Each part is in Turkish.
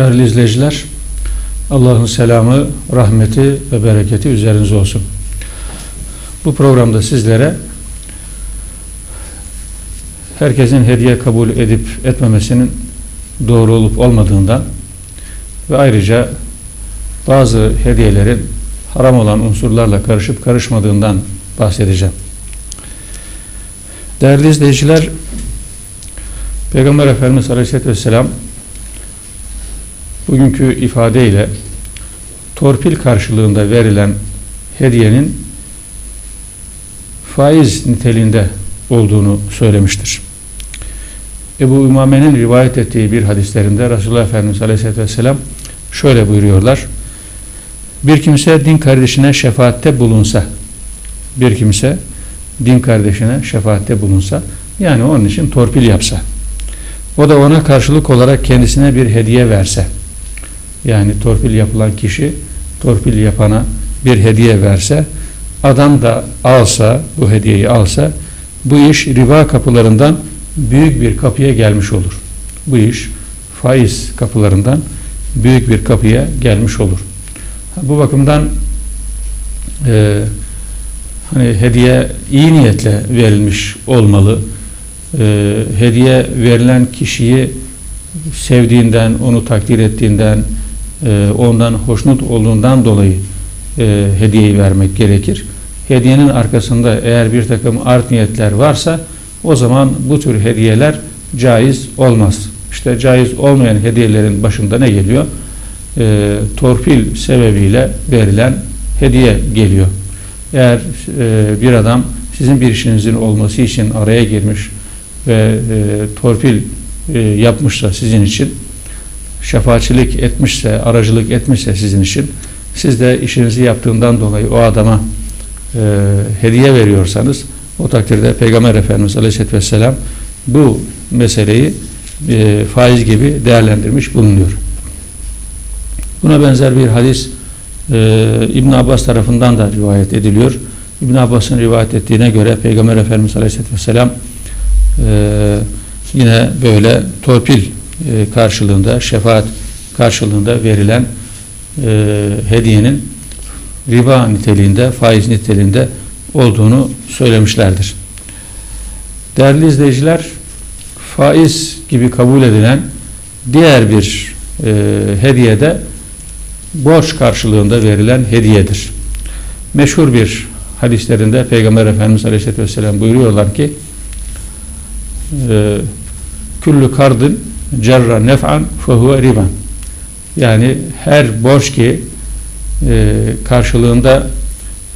Değerli izleyiciler, Allah'ın selamı, rahmeti ve bereketi üzerinize olsun. Bu programda sizlere herkesin hediye kabul edip etmemesinin doğru olup olmadığından ve ayrıca bazı hediyelerin haram olan unsurlarla karışıp karışmadığından bahsedeceğim. Değerli izleyiciler, Peygamber Efendimiz Aleyhisselatü Vesselam bugünkü ifadeyle torpil karşılığında verilen hediyenin faiz niteliğinde olduğunu söylemiştir. Ebu Ümame'nin rivayet ettiği bir hadislerinde Resulullah Efendimiz Aleyhisselatü Vesselam şöyle buyuruyorlar. Bir kimse din kardeşine şefaatte bulunsa, bir kimse din kardeşine şefaatte bulunsa, yani onun için torpil yapsa, o da ona karşılık olarak kendisine bir hediye verse, yani torpil yapılan kişi torpil yapana bir hediye verse, adam da alsa, bu hediyeyi alsa, bu iş riba kapılarından büyük bir kapıya gelmiş olur. Bu iş faiz kapılarından büyük bir kapıya gelmiş olur. Bu bakımdan e, hani hediye iyi niyetle verilmiş olmalı. E, hediye verilen kişiyi sevdiğinden, onu takdir ettiğinden, e, ondan hoşnut olduğundan dolayı e, hediyeyi vermek gerekir. Hediyenin arkasında eğer bir takım art niyetler varsa o zaman bu tür hediyeler caiz olmaz. İşte caiz olmayan hediyelerin başında ne geliyor? E, torpil sebebiyle verilen hediye geliyor. Eğer e, bir adam sizin bir işinizin olması için araya girmiş ve e, torpil e, yapmışsa sizin için şefaatçilik etmişse, aracılık etmişse sizin için siz de işinizi yaptığından dolayı o adama e, hediye veriyorsanız o takdirde Peygamber Efendimiz Aleyhisselatü Vesselam bu meseleyi e, faiz gibi değerlendirmiş bulunuyor. Buna benzer bir hadis e, İbn Abbas tarafından da rivayet ediliyor. İbn Abbas'ın rivayet ettiğine göre Peygamber Efendimiz Aleyhisselatü Vesselam e, yine böyle torpil e, karşılığında, şefaat karşılığında verilen e, hediyenin riba niteliğinde, faiz niteliğinde olduğunu söylemişlerdir. Değerli izleyiciler, faiz gibi kabul edilen diğer bir e, hediye de borç karşılığında verilen hediyedir. Meşhur bir hadislerinde Peygamber Efendimiz Aleyhisselatü Vesselam buyuruyorlar ki e, küllü kardın cerra nef'an fehuve riban yani her borç ki e, karşılığında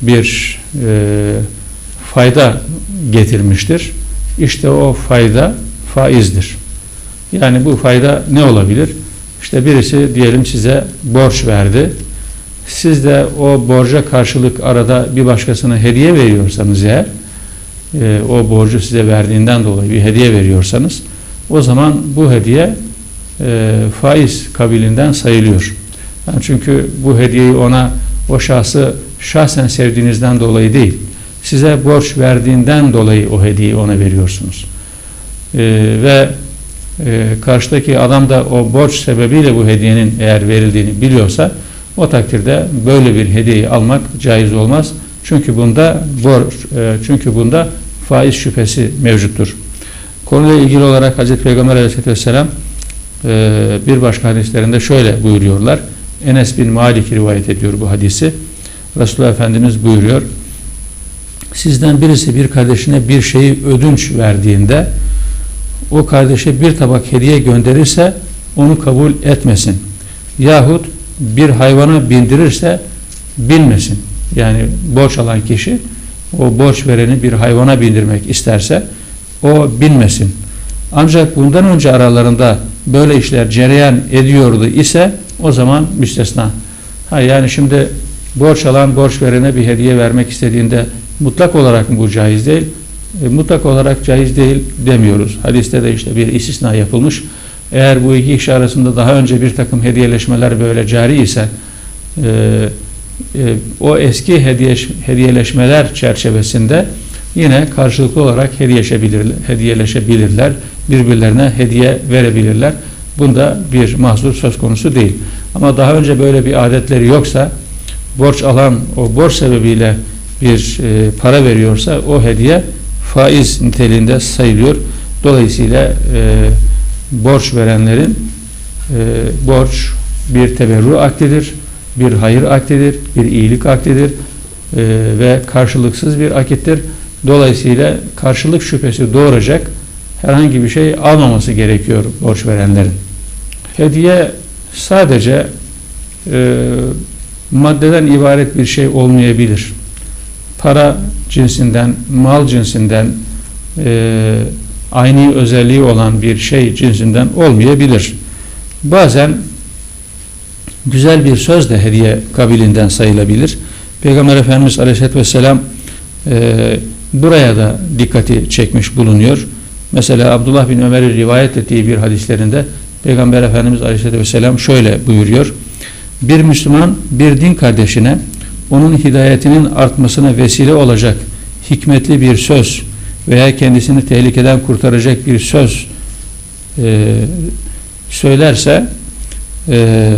bir e, fayda getirmiştir. İşte o fayda faizdir. Yani bu fayda ne olabilir? İşte birisi diyelim size borç verdi. Siz de o borca karşılık arada bir başkasına hediye veriyorsanız eğer e, o borcu size verdiğinden dolayı bir hediye veriyorsanız o zaman bu hediye e, faiz kabilinden sayılıyor. Yani çünkü bu hediyeyi ona o şahsı şahsen sevdiğinizden dolayı değil, size borç verdiğinden dolayı o hediyeyi ona veriyorsunuz. E, ve e, karşıdaki adam da o borç sebebiyle bu hediyenin eğer verildiğini biliyorsa o takdirde böyle bir hediyeyi almak caiz olmaz. Çünkü bunda borç, e, çünkü bunda faiz şüphesi mevcuttur. Konuyla ilgili olarak Hz. Peygamber Aleyhisselatü Vesselam e, bir başka hadislerinde şöyle buyuruyorlar. Enes bin Malik rivayet ediyor bu hadisi. Resulullah Efendimiz buyuruyor. Sizden birisi bir kardeşine bir şeyi ödünç verdiğinde o kardeşe bir tabak hediye gönderirse onu kabul etmesin. Yahut bir hayvana bindirirse bilmesin. Yani borç alan kişi o borç vereni bir hayvana bindirmek isterse o bilmesin. Ancak bundan önce aralarında böyle işler cereyan ediyordu ise o zaman müstesna. Ha yani şimdi borç alan borç verene bir hediye vermek istediğinde mutlak olarak mı bu caiz değil? E, mutlak olarak caiz değil demiyoruz. Hadiste de işte bir istisna yapılmış. Eğer bu iki kişi arasında daha önce bir takım hediyeleşmeler böyle cari ise e, e, o eski hediye, hediyeleşmeler çerçevesinde yine karşılıklı olarak hediyeleşebilirler, birbirlerine hediye verebilirler. Bunda bir mahzur söz konusu değil. Ama daha önce böyle bir adetleri yoksa borç alan o borç sebebiyle bir e, para veriyorsa o hediye faiz niteliğinde sayılıyor. Dolayısıyla e, borç verenlerin e, borç bir teberru aktidir, bir hayır aktidir, bir iyilik aktidir e, ve karşılıksız bir akittir. Dolayısıyla karşılık şüphesi doğuracak herhangi bir şey almaması gerekiyor borç verenlerin. Hediye sadece e, maddeden ibaret bir şey olmayabilir. Para cinsinden, mal cinsinden, e, aynı özelliği olan bir şey cinsinden olmayabilir. Bazen güzel bir söz de hediye kabilinden sayılabilir. Peygamber Efendimiz Aleyhisselatü Vesselam e, buraya da dikkati çekmiş bulunuyor. Mesela Abdullah bin Ömer'i rivayet ettiği bir hadislerinde Peygamber Efendimiz Aleyhisselatü Vesselam şöyle buyuruyor. Bir Müslüman bir din kardeşine onun hidayetinin artmasına vesile olacak hikmetli bir söz veya kendisini tehlikeden kurtaracak bir söz e, söylerse e,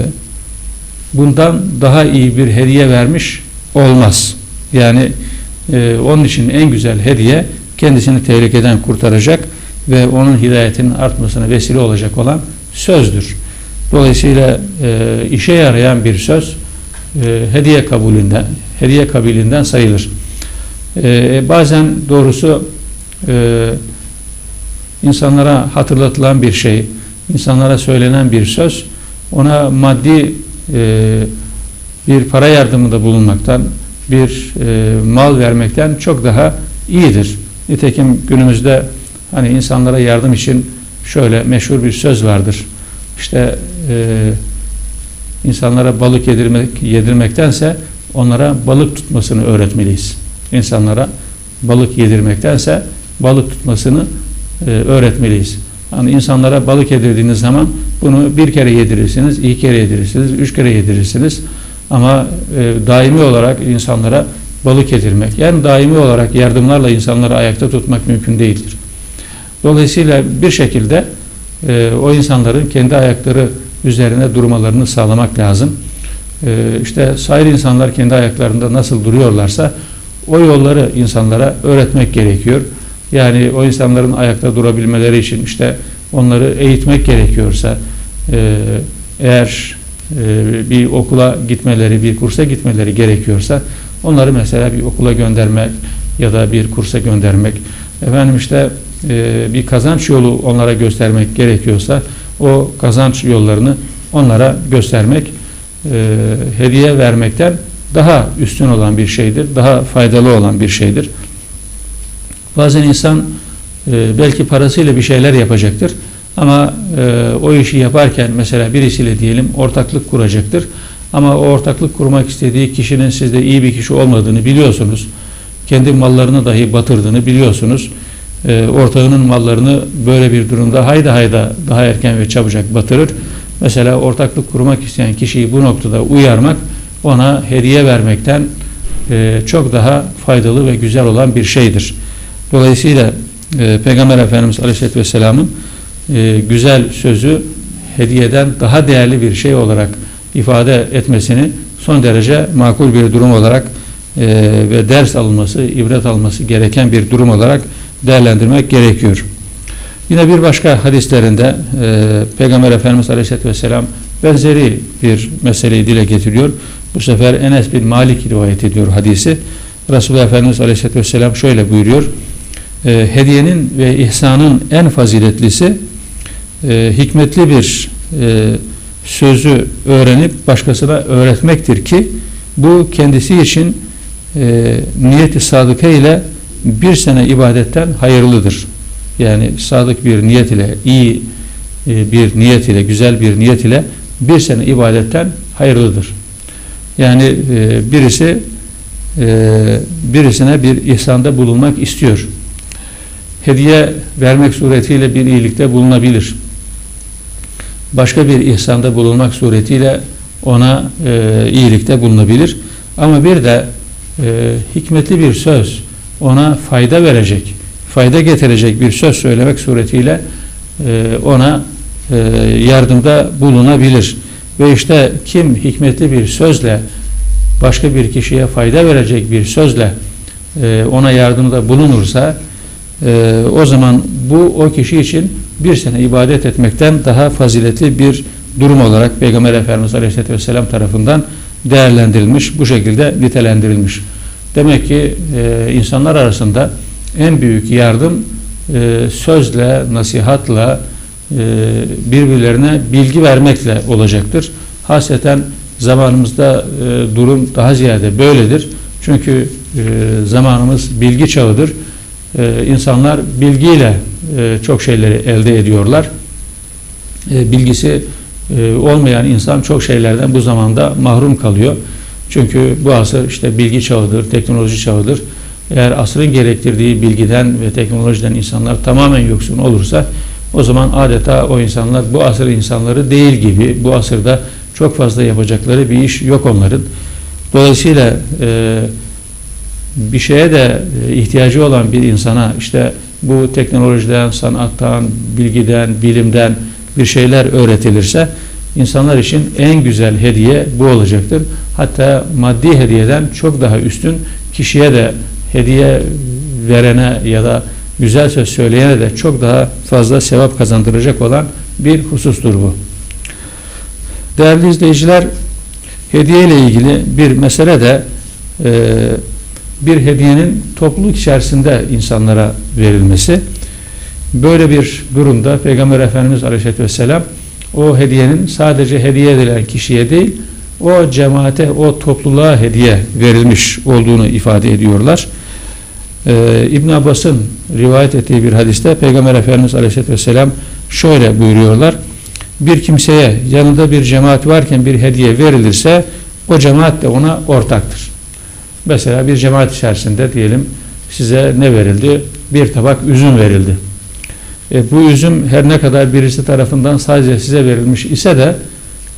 bundan daha iyi bir hediye vermiş olmaz. Yani e, onun için en güzel hediye kendisini tehlikeden kurtaracak ve onun hidayetinin artmasına vesile olacak olan sözdür. Dolayısıyla e, işe yarayan bir söz e, hediye kabulünden hediye kabilinden sayılır. E, bazen doğrusu e, insanlara hatırlatılan bir şey, insanlara söylenen bir söz, ona maddi e, bir para yardımında bulunmaktan, bir e, mal vermekten çok daha iyidir. Nitekim günümüzde hani insanlara yardım için şöyle meşhur bir söz vardır. İşte e, insanlara balık yedirmek, yedirmektense onlara balık tutmasını öğretmeliyiz. İnsanlara balık yedirmektense balık tutmasını e, öğretmeliyiz. Yani insanlara balık yedirdiğiniz zaman bunu bir kere yedirirsiniz, iki kere yedirirsiniz, üç kere yedirirsiniz. Ama e, daimi olarak insanlara balık yedirmek, yani daimi olarak yardımlarla insanları ayakta tutmak mümkün değildir. Dolayısıyla bir şekilde e, o insanların kendi ayakları üzerine durmalarını sağlamak lazım. E, işte sair insanlar kendi ayaklarında nasıl duruyorlarsa o yolları insanlara öğretmek gerekiyor. Yani o insanların ayakta durabilmeleri için işte onları eğitmek gerekiyorsa e, eğer bir okula gitmeleri, bir kursa gitmeleri gerekiyorsa onları mesela bir okula göndermek ya da bir kursa göndermek efendim işte e, bir kazanç yolu onlara göstermek gerekiyorsa o kazanç yollarını onlara göstermek e, hediye vermekten daha üstün olan bir şeydir, daha faydalı olan bir şeydir. Bazen insan e, belki parasıyla bir şeyler yapacaktır ama e, o işi yaparken mesela birisiyle diyelim ortaklık kuracaktır. Ama o ortaklık kurmak istediği kişinin sizde iyi bir kişi olmadığını biliyorsunuz. Kendi mallarını dahi batırdığını biliyorsunuz. E, ortağının mallarını böyle bir durumda hayda hayda daha erken ve çabucak batırır. Mesela ortaklık kurmak isteyen kişiyi bu noktada uyarmak ona hediye vermekten e, çok daha faydalı ve güzel olan bir şeydir. Dolayısıyla e, Peygamber Efendimiz Aleyhisselatü Vesselam'ın e, güzel sözü hediyeden daha değerli bir şey olarak ifade etmesini son derece makul bir durum olarak e, ve ders alınması, ibret alması gereken bir durum olarak değerlendirmek gerekiyor. Yine bir başka hadislerinde e, Peygamber Efendimiz Aleyhisselatü Vesselam benzeri bir meseleyi dile getiriyor. Bu sefer Enes bin Malik rivayet ediyor hadisi. Resulullah Efendimiz Aleyhisselatü Vesselam şöyle buyuruyor. E, hediyenin ve ihsanın en faziletlisi e, hikmetli bir e, sözü öğrenip başkasına öğretmektir ki bu kendisi için e, niyeti sadıka ile bir sene ibadetten hayırlıdır. Yani sadık bir niyet ile, iyi e, bir niyet ile, güzel bir niyet ile bir sene ibadetten hayırlıdır. Yani e, birisi e, birisine bir ihsanda bulunmak istiyor. Hediye vermek suretiyle bir iyilikte bulunabilir. Başka bir ihsanda bulunmak suretiyle ona e, iyilikte bulunabilir. Ama bir de e, hikmetli bir söz ona fayda verecek, fayda getirecek bir söz söylemek suretiyle e, ona e, yardımda bulunabilir. Ve işte kim hikmetli bir sözle başka bir kişiye fayda verecek bir sözle e, ona yardımda bulunursa e, o zaman bu o kişi için bir sene ibadet etmekten daha faziletli bir durum olarak Peygamber Efendimiz Aleyhisselatü Vesselam tarafından değerlendirilmiş, bu şekilde nitelendirilmiş. Demek ki e, insanlar arasında en büyük yardım e, sözle, nasihatla, e, birbirlerine bilgi vermekle olacaktır. Haseten zamanımızda e, durum daha ziyade böyledir. Çünkü e, zamanımız bilgi çağıdır. E, insanlar bilgiyle e, çok şeyleri elde ediyorlar. E, bilgisi e, olmayan insan çok şeylerden bu zamanda mahrum kalıyor. Çünkü bu asır işte bilgi çağıdır, teknoloji çağıdır. Eğer asrın gerektirdiği bilgiden ve teknolojiden insanlar tamamen yoksun olursa o zaman adeta o insanlar bu asır insanları değil gibi bu asırda çok fazla yapacakları bir iş yok onların. Dolayısıyla bir şeye de ihtiyacı olan bir insana işte bu teknolojiden, sanattan, bilgiden, bilimden bir şeyler öğretilirse insanlar için en güzel hediye bu olacaktır. Hatta maddi hediyeden çok daha üstün kişiye de hediye verene ya da güzel söz söyleyene de çok daha fazla sevap kazandıracak olan bir husustur bu. Değerli izleyiciler, hediye ile ilgili bir mesele de e, bir hediyenin topluluk içerisinde insanlara verilmesi. Böyle bir durumda Peygamber Efendimiz Aleyhisselatü Vesselam o hediyenin sadece hediye edilen kişiye değil, o cemaate, o topluluğa hediye verilmiş olduğunu ifade ediyorlar. Ee, İbn Abbas'ın rivayet ettiği bir hadiste Peygamber Efendimiz Aleyhisselatü Vesselam şöyle buyuruyorlar. Bir kimseye yanında bir cemaat varken bir hediye verilirse o cemaat de ona ortaktır. Mesela bir cemaat içerisinde diyelim size ne verildi? Bir tabak üzüm verildi. E, bu üzüm her ne kadar birisi tarafından sadece size verilmiş ise de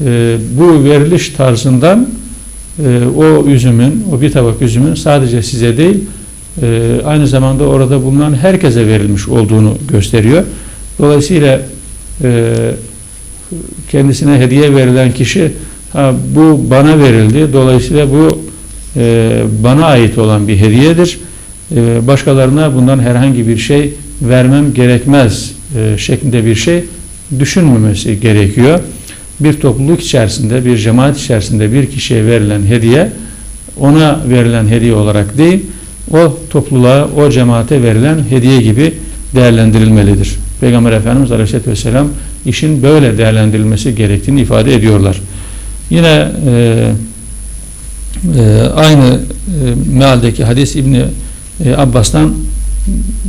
e, bu veriliş tarzından e, o üzümün, o bir tabak üzümün sadece size değil e, aynı zamanda orada bulunan herkese verilmiş olduğunu gösteriyor. Dolayısıyla e, kendisine hediye verilen kişi ha, bu bana verildi. Dolayısıyla bu e, bana ait olan bir hediyedir. E, başkalarına bundan herhangi bir şey vermem gerekmez e, şeklinde bir şey düşünmemesi gerekiyor. Bir topluluk içerisinde, bir cemaat içerisinde bir kişiye verilen hediye ona verilen hediye olarak değil, o topluluğa, o cemaate verilen hediye gibi değerlendirilmelidir. Peygamber Efendimiz Aleyhisselatü Vesselam işin böyle değerlendirilmesi gerektiğini ifade ediyorlar. Yine e, e, aynı e, mealdeki hadis İbni e, Abbas'tan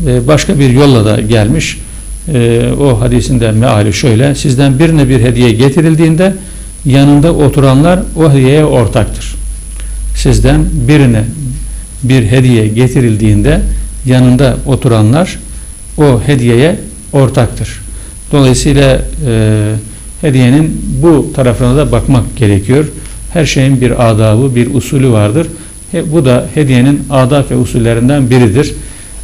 e, başka bir yolla da gelmiş. E, o hadisin de meali şöyle. Sizden birine bir hediye getirildiğinde yanında oturanlar o hediyeye ortaktır. Sizden birine bir hediye getirildiğinde yanında oturanlar o hediyeye ortaktır. Dolayısıyla e, hediyenin bu tarafına da bakmak gerekiyor. Her şeyin bir adabı, bir usulü vardır. He, bu da hediyenin adab ve usullerinden biridir.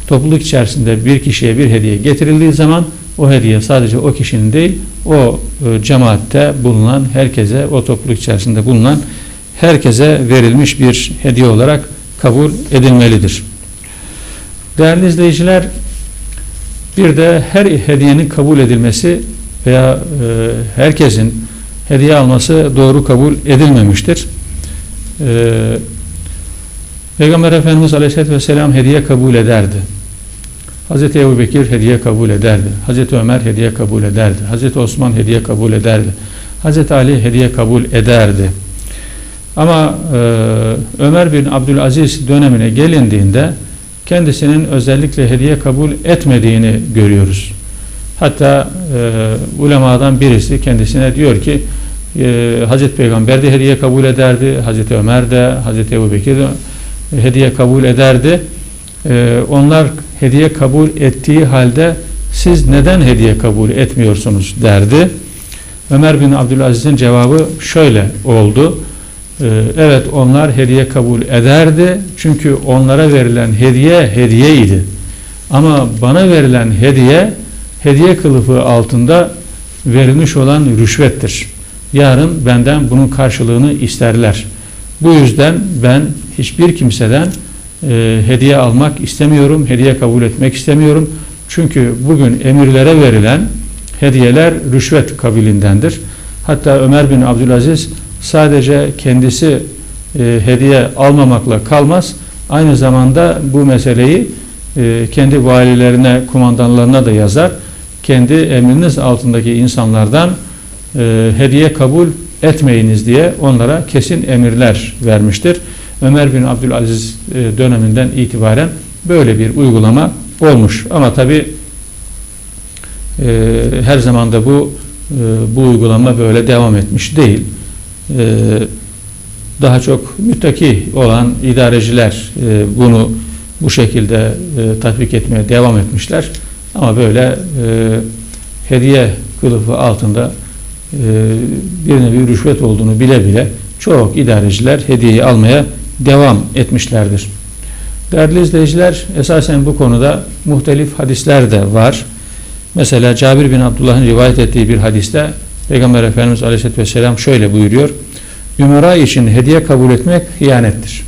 Topluluk içerisinde bir kişiye bir hediye getirildiği zaman o hediye sadece o kişinin değil, o e, cemaatte bulunan herkese, o topluluk içerisinde bulunan herkese verilmiş bir hediye olarak kabul edilmelidir. Değerli izleyiciler, bir de her hediyenin kabul edilmesi veya e, herkesin hediye alması doğru kabul edilmemiştir. E, Peygamber Efendimiz Aleyhisselatü Vesselam hediye kabul ederdi. Hazreti Ebu Bekir hediye kabul ederdi. Hazreti Ömer hediye kabul ederdi. Hazreti Osman hediye kabul ederdi. Hazreti Ali hediye kabul ederdi. Ama e, Ömer bin Abdülaziz dönemine gelindiğinde kendisinin özellikle hediye kabul etmediğini görüyoruz. Hatta e, ulemadan birisi kendisine diyor ki e, Hazreti Peygamber de hediye kabul ederdi, Hazreti Ömer de, Hazreti Ebu Bekir de hediye kabul ederdi. E, onlar hediye kabul ettiği halde siz neden hediye kabul etmiyorsunuz derdi. Ömer bin Abdülaziz'in cevabı şöyle oldu. Ee, evet onlar hediye kabul ederdi. Çünkü onlara verilen hediye hediyeydi. Ama bana verilen hediye hediye kılıfı altında verilmiş olan rüşvettir. Yarın benden bunun karşılığını isterler. Bu yüzden ben hiçbir kimseden e, hediye almak istemiyorum, hediye kabul etmek istemiyorum. Çünkü bugün emirlere verilen hediyeler rüşvet kabilindendir. Hatta Ömer bin Abdülaziz sadece kendisi e, hediye almamakla kalmaz. Aynı zamanda bu meseleyi e, kendi valilerine, kumandanlarına da yazar. Kendi emriniz altındaki insanlardan e, hediye kabul etmeyiniz diye onlara kesin emirler vermiştir. Ömer bin Abdülaziz e, döneminden itibaren böyle bir uygulama olmuş. Ama tabi e, her zaman da bu e, bu uygulama böyle devam etmiş değil. E, daha çok müttaki olan idareciler e, bunu bu şekilde e, tatbik etmeye devam etmişler. Ama böyle e, hediye kılıfı altında e, bir nevi rüşvet olduğunu bile bile çok idareciler hediyeyi almaya devam etmişlerdir. Değerli izleyiciler esasen bu konuda muhtelif hadisler de var. Mesela Cabir bin Abdullah'ın rivayet ettiği bir hadiste Peygamber Efendimiz Aleyhisselatü Vesselam şöyle buyuruyor. Ümara için hediye kabul etmek hiyanettir.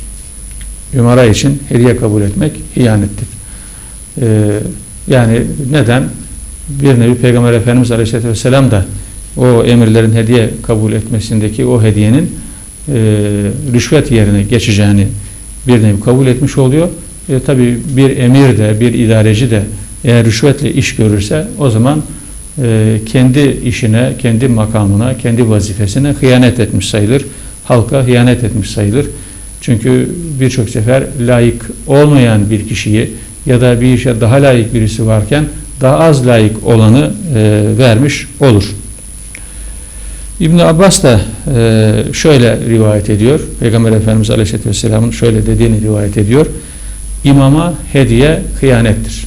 Ümara için hediye kabul etmek hiyanettir. Ee, yani neden? Bir nevi Peygamber Efendimiz Aleyhisselatü Vesselam da o emirlerin hediye kabul etmesindeki o hediyenin e, rüşvet yerine geçeceğini bir nevi kabul etmiş oluyor. E, Tabi bir emir de bir idareci de eğer rüşvetle iş görürse o zaman e, kendi işine, kendi makamına, kendi vazifesine hıyanet etmiş sayılır. Halka hıyanet etmiş sayılır. Çünkü birçok sefer layık olmayan bir kişiyi ya da bir işe daha layık birisi varken daha az layık olanı e, vermiş olur. İbn Abbas da e, şöyle rivayet ediyor. Peygamber Efendimiz Aleyhisselatü Vesselam'ın şöyle dediğini rivayet ediyor. İmama hediye hıyanettir.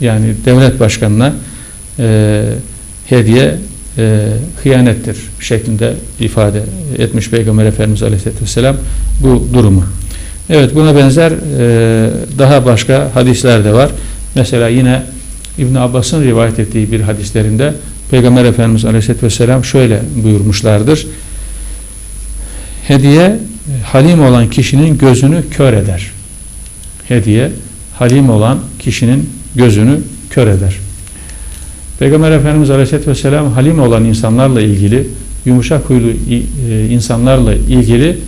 Yani devlet başkanına e, hediye e, hıyanettir şeklinde ifade etmiş Peygamber Efendimiz Aleyhisselatü Vesselam bu durumu. Evet buna benzer e, daha başka hadisler de var. Mesela yine İbn Abbas'ın rivayet ettiği bir hadislerinde Peygamber Efendimiz Aleyhisselatü Vesselam şöyle buyurmuşlardır. Hediye halim olan kişinin gözünü kör eder. Hediye halim olan kişinin gözünü kör eder. Peygamber Efendimiz Aleyhisselatü Vesselam halim olan insanlarla ilgili, yumuşak huylu e, insanlarla ilgili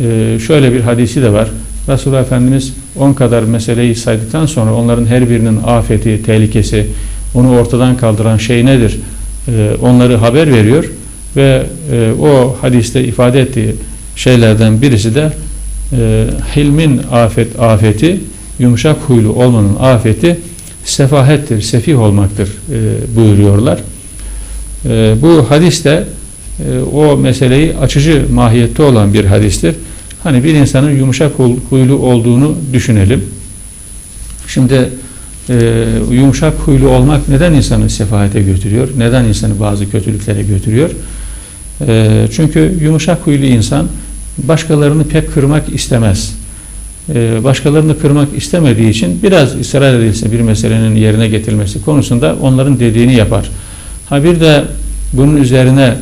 e, şöyle bir hadisi de var. Resulullah Efendimiz on kadar meseleyi saydıktan sonra onların her birinin afeti, tehlikesi, onu ortadan kaldıran şey nedir? E, onları haber veriyor ve o hadiste ifade ettiği şeylerden birisi de hilmin afet afeti, yumuşak huylu olmanın afeti sefahettir, sefih olmaktır e, buyuruyorlar. E, bu hadis de e, o meseleyi açıcı mahiyette olan bir hadistir. Hani bir insanın yumuşak huylu olduğunu düşünelim. Şimdi e, yumuşak huylu olmak neden insanı sefahete götürüyor? Neden insanı bazı kötülüklere götürüyor? E, çünkü yumuşak huylu insan başkalarını pek kırmak istemez. Ee, başkalarını kırmak istemediği için biraz ısrar edilse bir meselenin yerine getirilmesi konusunda onların dediğini yapar. Ha bir de bunun üzerine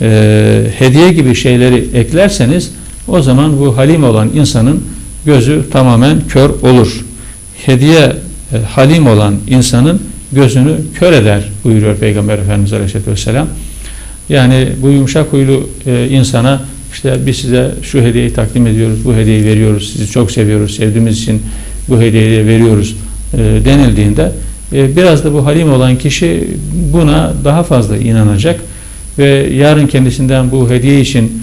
e, hediye gibi şeyleri eklerseniz o zaman bu halim olan insanın gözü tamamen kör olur. Hediye e, halim olan insanın gözünü kör eder buyuruyor Peygamber Efendimiz Aleyhisselatü Vesselam. Yani bu yumuşak huylu e, insana işte biz size şu hediyeyi takdim ediyoruz, bu hediyeyi veriyoruz, sizi çok seviyoruz, sevdiğimiz için bu hediyeyi veriyoruz e, denildiğinde e, biraz da bu halim olan kişi buna daha fazla inanacak ve yarın kendisinden bu hediye için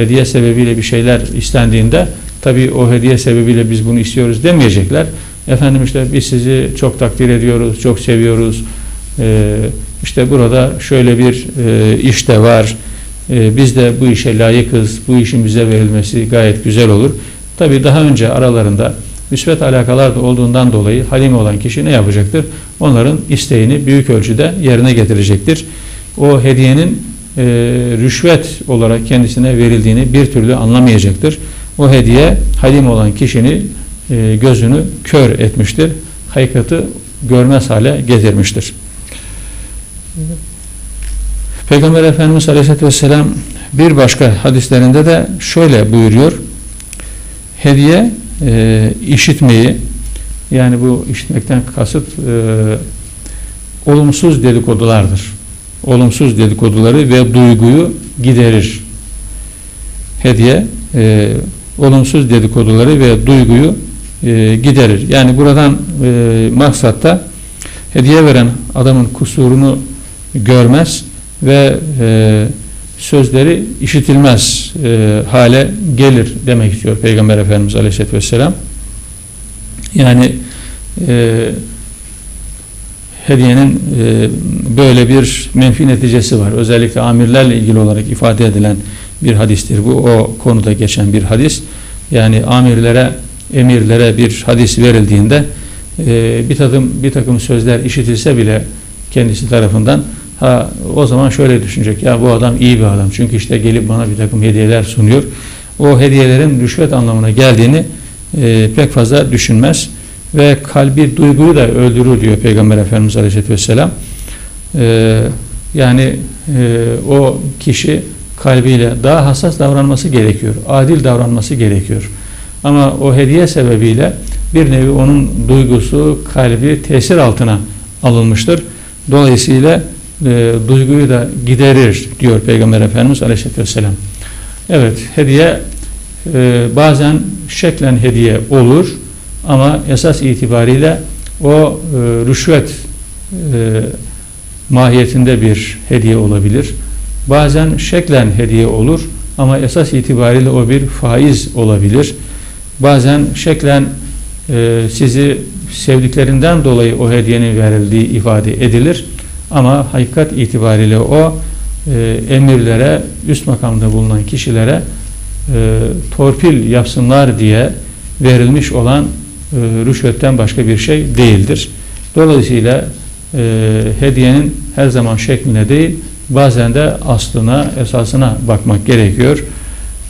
hediye sebebiyle bir şeyler istendiğinde tabi o hediye sebebiyle biz bunu istiyoruz demeyecekler. Efendim işte biz sizi çok takdir ediyoruz, çok seviyoruz. Ee, işte burada şöyle bir e, iş de var e, biz de bu işe layıkız, bu işin bize verilmesi gayet güzel olur. Tabi daha önce aralarında müsbet alakalar da olduğundan dolayı halim olan kişi ne yapacaktır? Onların isteğini büyük ölçüde yerine getirecektir. O hediyenin e, rüşvet olarak kendisine verildiğini bir türlü anlamayacaktır. O hediye halim olan kişinin e, gözünü kör etmiştir. Hakikati görmez hale getirmiştir. Peygamber Efendimiz Aleyhisselatü Vesselam bir başka hadislerinde de şöyle buyuruyor. Hediye e, işitmeyi yani bu işitmekten kasıt e, olumsuz dedikodulardır. Olumsuz dedikoduları ve duyguyu giderir. Hediye e, olumsuz dedikoduları ve duyguyu e, giderir. Yani buradan e, maksatta hediye veren adamın kusurunu görmez ve e, sözleri işitilmez e, hale gelir demek istiyor Peygamber Efendimiz Aleyhisselatü Vesselam. Yani e, hediyenin e, böyle bir menfi neticesi var. Özellikle amirlerle ilgili olarak ifade edilen bir hadistir. Bu o konuda geçen bir hadis. Yani amirlere, emirlere bir hadis verildiğinde e, bir takım bir takım sözler işitilse bile kendisi tarafından ha o zaman şöyle düşünecek ya bu adam iyi bir adam çünkü işte gelip bana bir takım hediyeler sunuyor. O hediyelerin rüşvet anlamına geldiğini e, pek fazla düşünmez ve kalbi duyguyu da öldürür diyor Peygamber Efendimiz Aleyhisselatü Vesselam. E, yani e, o kişi kalbiyle daha hassas davranması gerekiyor. Adil davranması gerekiyor. Ama o hediye sebebiyle bir nevi onun duygusu, kalbi tesir altına alınmıştır. Dolayısıyla e, duyguyu da giderir diyor Peygamber Efendimiz Aleyhisselatü Vesselam. Evet, hediye e, bazen şeklen hediye olur ama esas itibariyle o e, rüşvet e, mahiyetinde bir hediye olabilir. Bazen şeklen hediye olur ama esas itibariyle o bir faiz olabilir. Bazen şeklen e, sizi sevdiklerinden dolayı o hediyenin verildiği ifade edilir. Ama hakikat itibariyle o e, emirlere, üst makamda bulunan kişilere e, torpil yapsınlar diye verilmiş olan rüşvetten başka bir şey değildir. Dolayısıyla e, hediyenin her zaman şekline değil, bazen de aslına, esasına bakmak gerekiyor.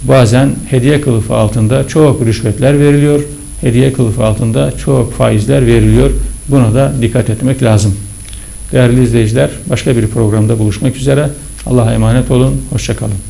Bazen hediye kılıfı altında çok rüşvetler veriliyor. Hediye kılıfı altında çok faizler veriliyor. Buna da dikkat etmek lazım. Değerli izleyiciler, başka bir programda buluşmak üzere. Allah'a emanet olun. Hoşçakalın.